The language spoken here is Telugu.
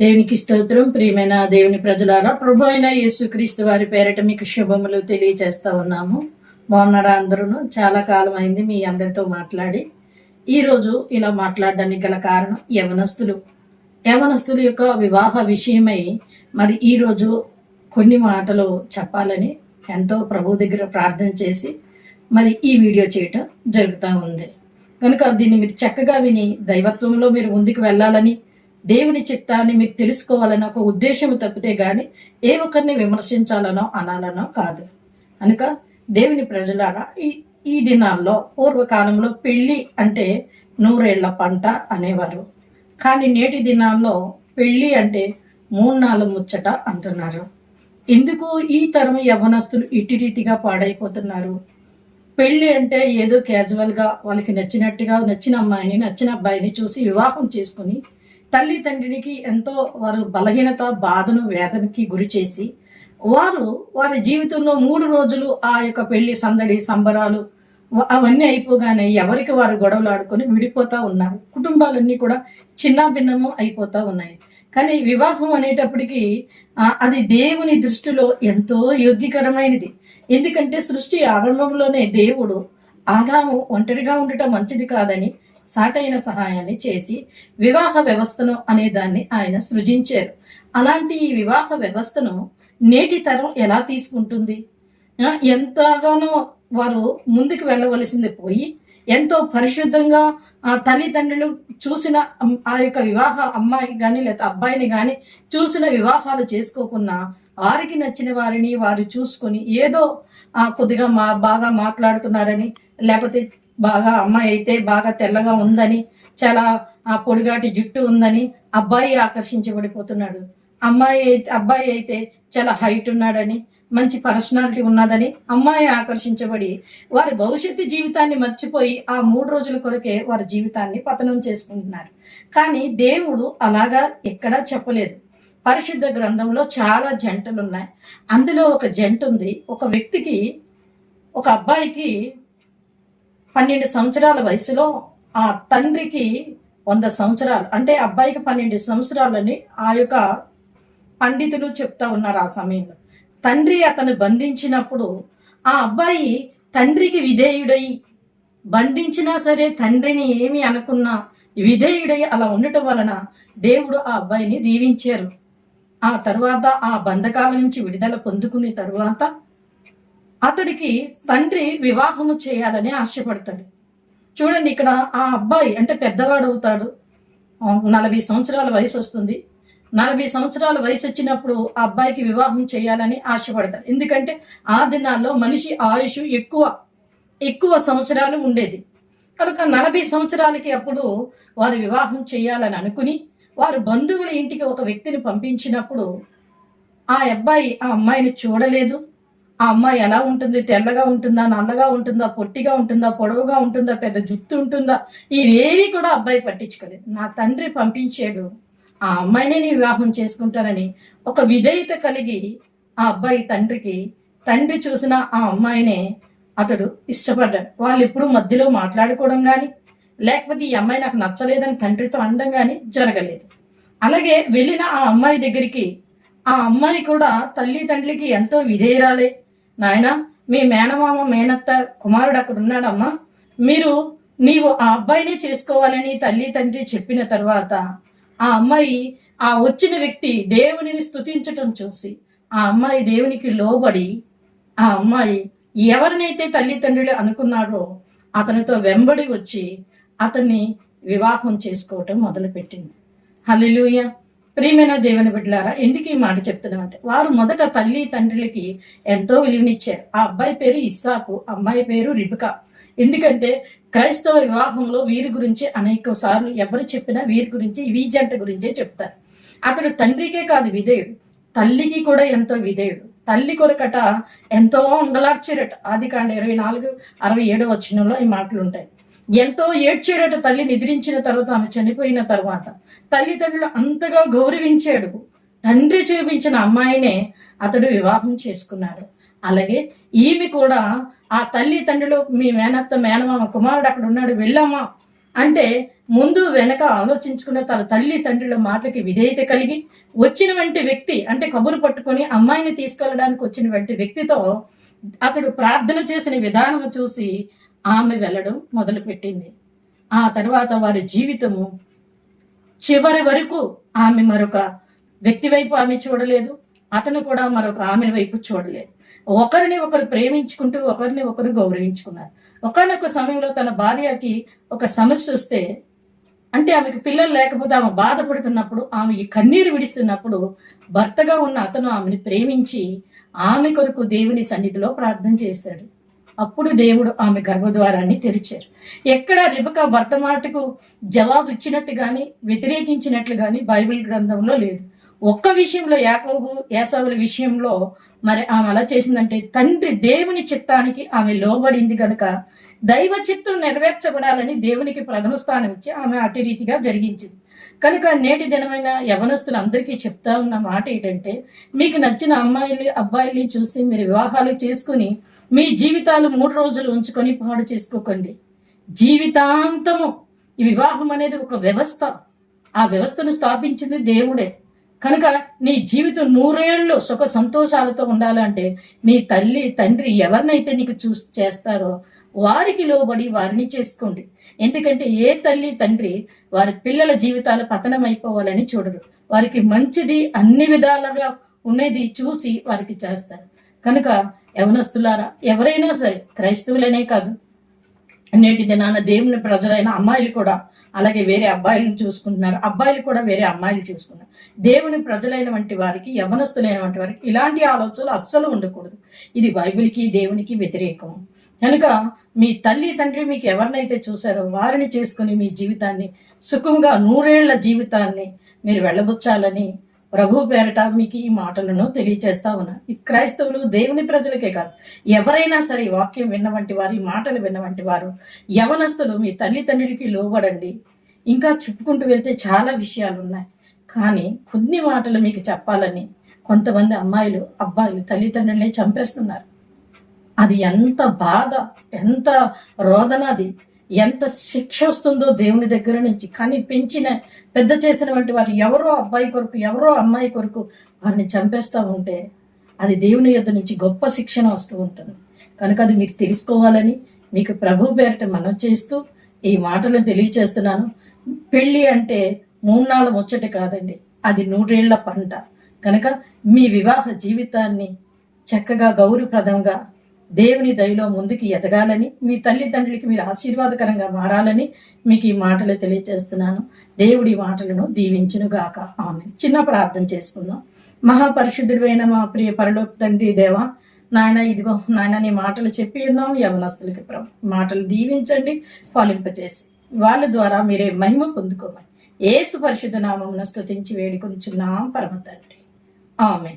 దేవునికి స్తోత్రం. ప్రియమైన దేవుని ప్రజలారా ప్రభు అయిన యేసుక్రీస్తు వారి పేరట మీకు శుభములు తెలియజేస్తా ఉన్నాము. బాగున్నారా అందరూ చాలా కాలం అయింది మీ అందరితో మాట్లాడి. ఈరోజు ఇలా మాట్లాడడానికి గల కారణం యవనస్తులు. యవనస్తుల యొక్క వివాహ విషయమై మరి ఈరోజు కొన్ని మాటలు చెప్పాలని ఎంతో ప్రభు దగ్గర ప్రార్థన చేసి మరి ఈ వీడియో చేయటం జరుగుతూ ఉంది. కనుక దీన్ని మీరు చక్కగా విని దైవత్వంలో మీరు ముందుకు వెళ్ళాలని దేవుని చిత్తాన్ని మీరు తెలుసుకోవాలన్న ఒక ఉద్దేశం తప్పితే గాని ఏ ఒక్కరిని విమర్శించాలనో అనాలనో కాదు. కనుక దేవుని ప్రజలారా ఈ ఈ దినాల్లో పూర్వకాలంలో పెళ్ళి అంటే నూరేళ్ళ పంట అనేవారు. కానీ నేటి దినాల్లో పెళ్ళి అంటే మూడు నాలుగు ముచ్చట అంటున్నారు. ఎందుకు ఈ తరం యవనస్తులు ఇటు రీతిగా పాడైపోతున్నారు? పెళ్ళి అంటే ఏదో క్యాజువల్గా వాళ్ళకి నచ్చినట్టుగా నచ్చిన అమ్మాయిని నచ్చిన అబ్బాయిని చూసి వివాహం చేసుకుని తల్లి తండ్రికి ఎంతో వారు బలహీనత బాధను వేదనకి గురి చేసి వారు వారి జీవితంలో మూడు రోజులు ఆ యొక్క పెళ్ళి సందడి సంబరాలు అవన్నీ అయిపోగానే ఎవరికి వారు గొడవలు ఆడుకొని విడిపోతా ఉన్నారు. కుటుంబాలన్నీ కూడా చిన్న భిన్నము అయిపోతా ఉన్నాయి. కానీ వివాహం అనేటప్పటికీ అది దేవుని దృష్టిలో ఎంతో యోగ్యకరమైనది. ఎందుకంటే సృష్టి ఆరంభంలోనే దేవుడు ఆదాము ఒంటరిగా ఉండటం మంచిది కాదని సాటైన సహాయాన్ని చేసి వివాహ వ్యవస్థను అనే దాన్ని ఆయన సృజించారు. అలాంటి ఈ వివాహ వ్యవస్థను నేటి తరం ఎలా తీసుకుంటుంది? ఎంతగానో వారు ముందుకు వెళ్ళవలసింది పోయి ఎంతో పరిశుద్ధంగా తల్లిదండ్రులు చూసిన ఆ యొక్క వివాహ అమ్మాయి కానీ లేదా అబ్బాయిని కానీ చూసిన వివాహాలు చేసుకోకుండా వారికి నచ్చిన వారిని వారు చూసుకొని ఏదో కొద్దిగా మా బాగా మాట్లాడుతున్నారని లేకపోతే బాగా అమ్మాయి అయితే బాగా తెల్లగా ఉందని చాలా ఆ పొడిగాటి జుట్టు ఉందని అబ్బాయి ఆకర్షించబడిపోతున్నాడు. అమ్మాయి అయితే అబ్బాయి అయితే చాలా హైట్ ఉన్నాడని మంచి పర్సనాలిటీ ఉన్నదని అమ్మాయి ఆకర్షించబడి వారి భవిష్యత్తు జీవితాన్ని మర్చిపోయి ఆ మూడు రోజుల కొరకే వారి జీవితాన్ని పతనం చేసుకుంటున్నారు. కానీ దేవుడు అలాగా ఎక్కడా చెప్పలేదు. పరిశుద్ధ గ్రంథంలో చాలా జంటలు ఉన్నాయి అందులో ఒక జంట ఉంది. ఒక వ్యక్తికి ఒక అబ్బాయికి పన్నెండు సంవత్సరాల వయసులో ఆ తండ్రికి వంద సంవత్సరాలు అంటే అబ్బాయికి పన్నెండు సంవత్సరాలని ఆ యొక్క పండితులు చెప్తా ఉన్నారు ఆ సమయంలో. తండ్రి అతను బంధించినప్పుడు ఆ అబ్బాయి తండ్రికి విధేయుడై బంధించినా సరే తండ్రిని ఏమి అనుకున్నా విధేయుడై అలా ఉండటం వలన దేవుడు ఆ అబ్బాయిని దీవించారు. ఆ తర్వాత ఆ బంధకాల నుంచి విడుదల పొందుకునే తరువాత అతడికి తండ్రి వివాహము చేయాలని ఆశపడతాడు. చూడండి ఇక్కడ ఆ అబ్బాయి అంటే పెద్దవాడు అవుతాడు. నలభై సంవత్సరాల వయసు వస్తుంది. నలభై సంవత్సరాల వయసు వచ్చినప్పుడు ఆ అబ్బాయికి వివాహం చేయాలని ఆశపడతారు ఎందుకంటే ఆ దినాల్లో మనిషి ఆయుష్ ఎక్కువ ఎక్కువ సంవత్సరాలు ఉండేది. కనుక నలభై సంవత్సరాలకి అప్పుడు వారు వివాహం చేయాలని అనుకుని వారు బంధువుల ఇంటికి ఒక వ్యక్తిని పంపించినప్పుడు ఆ అబ్బాయి ఆ అమ్మాయిని చూడలేదు. ఆ అమ్మాయి ఎలా ఉంటుంది? తెల్లగా ఉంటుందా? నల్లగా ఉంటుందా? పొట్టిగా ఉంటుందా? పొడవుగా ఉంటుందా? పెద్ద జుట్టు ఉంటుందా? ఇవేవి కూడా అబ్బాయి పట్టించుకోలేదు. నా తండ్రి పంపించాడు. ఆ అమ్మాయినే నేను వివాహం చేసుకుంటానని ఒక విధేయత కలిగి ఆ అబ్బాయి తండ్రికి తండ్రి చూసిన ఆ అమ్మాయినే అతడు ఇష్టపడ్డాడు. వాళ్ళు ఎప్పుడు మధ్యలో మాట్లాడుకోవడం కానీ లేకపోతే ఈ అమ్మాయి నాకు నచ్చలేదని తండ్రితో అనడం కానీ జరగలేదు. అలాగే వెళ్ళిన ఆ అమ్మాయి దగ్గరికి ఆ అమ్మాయి కూడా తల్లి తండ్రికి ఎంతో విధేయరాలే. నాయన మీ మేనమామ మేనత్త కుమారుడు అక్కడ ఉన్నాడమ్మా. మీరు నీవు ఆ అబ్బాయినే చేసుకోవాలని తల్లి తండ్రి చెప్పిన తర్వాత ఆ అమ్మాయి ఆ వచ్చిన వ్యక్తి దేవునిని స్తుతించటం చూసి ఆ అమ్మాయి దేవునికి లోబడి ఆ అమ్మాయి ఎవరినైతే తల్లిదండ్రులు అనుకున్నాడో అతనితో వెంబడి వచ్చి అతన్ని వివాహం చేసుకోవటం మొదలుపెట్టింది. హల్లెలూయ. ప్రియమైన దేవుని బిడ్డలారా ఎందుకు ఈ మాట చెప్తున్నామంటే వారు మొదట తల్లి తండ్రులకి ఎంతో విలువనిచ్చారు. ఆ అబ్బాయి పేరు ఇస్సాకు అమ్మాయి పేరు రిబికా. ఎందుకంటే క్రైస్తవ వివాహంలో వీరి గురించి అనేక సార్లు ఎవరు చెప్పినా వీరి గురించి ఈ జంట గురించే చెప్తారు. అతడు తండ్రికే కాదు విధేయుడు తల్లికి కూడా ఎంతో విధేయుడు. తల్లి కొరకట ఎంతో ఉండలార్చారట ఆది కాండ ఇరవై నాలుగు అరవై ఏడు వచ్చినంలో ఈ మాటలు ఉంటాయి ఎంతో ఏడ్చాడట తల్లి నిద్రించిన తర్వాత ఆమె చనిపోయిన తర్వాత. తల్లిదండ్రులు అంతగా గౌరవించాడు. తండ్రి చూపించిన అమ్మాయినే అతడు వివాహం చేసుకున్నాడు. అలాగే ఈమె కూడా ఆ తల్లి తండ్రిలో మీ మేనత్త మేనమామ కుమారుడు అక్కడ ఉన్నాడు వెళ్ళామా అంటే ముందు వెనక ఆలోచించుకున్న తన తల్లి తండ్రుల మాటలకి విధేయత కలిగి వచ్చిన వంటి వ్యక్తి అంటే కబురు పట్టుకొని అమ్మాయిని తీసుకెళ్ళడానికి వచ్చిన వంటి వ్యక్తితో అతడు ప్రార్థన చేసిన విధానం చూసి ఆమె వెళ్ళడం మొదలుపెట్టింది. ఆ తర్వాత వారి జీవితము చివరి వరకు ఆమె మరొక వ్యక్తి వైపు ఆమె చూడలేదు. అతను కూడా మరొక ఆమె వైపు చూడలేదు. ఒకరిని ఒకరు ప్రేమించుకుంటూ ఒకరిని ఒకరు గౌరవించుకున్నారు. ఒకనొక సమయంలో తన భార్యకి ఒక సమస్య వస్తే అంటే ఆమెకు పిల్లలు లేకపోతే ఆమె బాధపడుతున్నప్పుడు ఆమె ఈ కన్నీరు విడిస్తున్నప్పుడు భర్తగా ఉన్న అతను ఆమెను ప్రేమించి ఆమె కొరకు దేవుని సన్నిధిలో ప్రార్థన చేశాడు. అప్పుడు దేవుడు ఆమె గర్భద్వారాన్ని తెరిచారు. ఎక్కడ రిబక భర్త మాటకు జవాబు ఇచ్చినట్టు కానీ వ్యతిరేకించినట్లు కానీ బైబిల్ గ్రంథంలో లేదు. ఒక్క విషయంలో యాకోబు యాసవుల విషయంలో మరి ఆమె అలా చేసిందంటే తండ్రి దేవుని చిత్తానికి ఆమె లోబడింది కనుక దైవ చిత్తం నెరవేర్చబడాలని దేవునికి ప్రథమ స్థానం ఇచ్చి ఆమె అటు రీతిగా జరిగించింది. కనుక నేటి దినమైన యవనస్తులు అందరికీ చెప్తా ఉన్న మాట ఏంటంటే మీకు నచ్చిన అమ్మాయిలు అబ్బాయిల్ని చూసి మీరు వివాహాలు చేసుకుని మీ జీవితాలు మూడు రోజులు ఉంచుకొని పాడు చేసుకోకండి. జీవితాంతము ఈ వివాహం అనేది ఒక వ్యవస్థ. ఆ వ్యవస్థను స్థాపించింది దేవుడే. కనుక నీ జీవితం నూరేళ్ళు సుఖ సంతోషాలతో ఉండాలంటే నీ తల్లి తండ్రి ఎవరినైతే నీకు చూ చేస్తారో వారికి లోబడి వారిని చేసుకోండి. ఎందుకంటే ఏ తల్లి తండ్రి వారి పిల్లల జీవితాలు పతనం అయిపోవాలని చూడరు. వారికి మంచిది అన్ని విధాలుగా ఉన్నది చూసి వారికి చేస్తారు. కనుక యవనస్తులారా ఎవరైనా సరే క్రైస్తవులనే కాదు. నేటి దినాన దేవుని ప్రజలైన అమ్మాయిలు కూడా అలాగే వేరే అబ్బాయిలను చూసుకుంటున్నారు. అబ్బాయిలు కూడా వేరే అమ్మాయిలు చూసుకున్నారు దేవుని ప్రజలైన వంటి వారికి యవనస్తులైన వంటి వారికి ఇలాంటి ఆలోచనలు అస్సలు ఉండకూడదు. ఇది బైబిల్కి దేవునికి వ్యతిరేకం. కనుక మీ తల్లి తండ్రి మీకు ఎవరినైతే చూసారో వారిని చేసుకుని మీ జీవితాన్ని సుఖంగా నూరేళ్ళ జీవితాన్ని మీరు వెళ్ళబుచ్చాలని ప్రభు పేరట మీకు ఈ మాటలను తెలియచేస్తా ఉన్నా. ఇది క్రైస్తవులు దేవుని ప్రజలకే కాదు. ఎవరైనా సరే వాక్యం విన్నవంటి వారు ఈ మాటలు విన్నవంటి వారు యవనస్తులు మీ తల్లిదండ్రులకి లోబడండి. ఇంకా చెప్పుకుంటూ వెళ్తే చాలా విషయాలు ఉన్నాయి. కానీ కొన్ని మాటలు మీకు చెప్పాలని కొంతమంది అమ్మాయిలు అబ్బాయిలు తల్లిదండ్రులనే చంపేస్తున్నారు. అది ఎంత బాధ ఎంత రోదన అది. ఎంత శిక్ష వస్తుందో దేవుని దగ్గర నుంచి. కానీ పెంచిన పెద్ద చేసిన వంటి వారు ఎవరో అబ్బాయి కొరకు ఎవరో అమ్మాయి కొరకు వారిని చంపేస్తూ ఉంటే అది దేవుని యొద్ నుంచి గొప్ప శిక్షణ వస్తూ ఉంటుంది. కనుక అది మీకు తెలుసుకోవాలని మీకు ప్రభు పేరిట మనం చేస్తూ ఈ మాటలు తెలియచేస్తున్నాను. పెళ్ళి అంటే మూడు నాలుగు ముచ్చట కాదండి అది నూరేళ్ళ పంట. కనుక మీ వివాహ జీవితాన్ని చక్కగా గౌరవప్రదంగా దేవుని దయలో ముందుకు ఎదగాలని మీ తల్లిదండ్రులకి మీరు ఆశీర్వాదకరంగా మారాలని మీకు ఈ మాటలు తెలియజేస్తున్నాను దేవుడి మాటలను దీవించునుగాక. ఆమె చిన్న ప్రార్థన చేసుకుందాం. మహాపరిశుద్ధుడైన మా ప్రియ పరలోక తండ్రి దేవ నాయన ఇదిగో నాయన నీ మాటలు చెప్పి ఉన్నాం. యవనస్తులకి ప్రభు మాటలు దీవించండి ఫలింపచేసి వాళ్ళ ద్వారా మీరే మహిమ పొందుకోమని. ఏసు పరిశుద్ధ నామమున స్తుతించి వేడుకొనిచున్నాం పరమ తండ్రి. ఆమె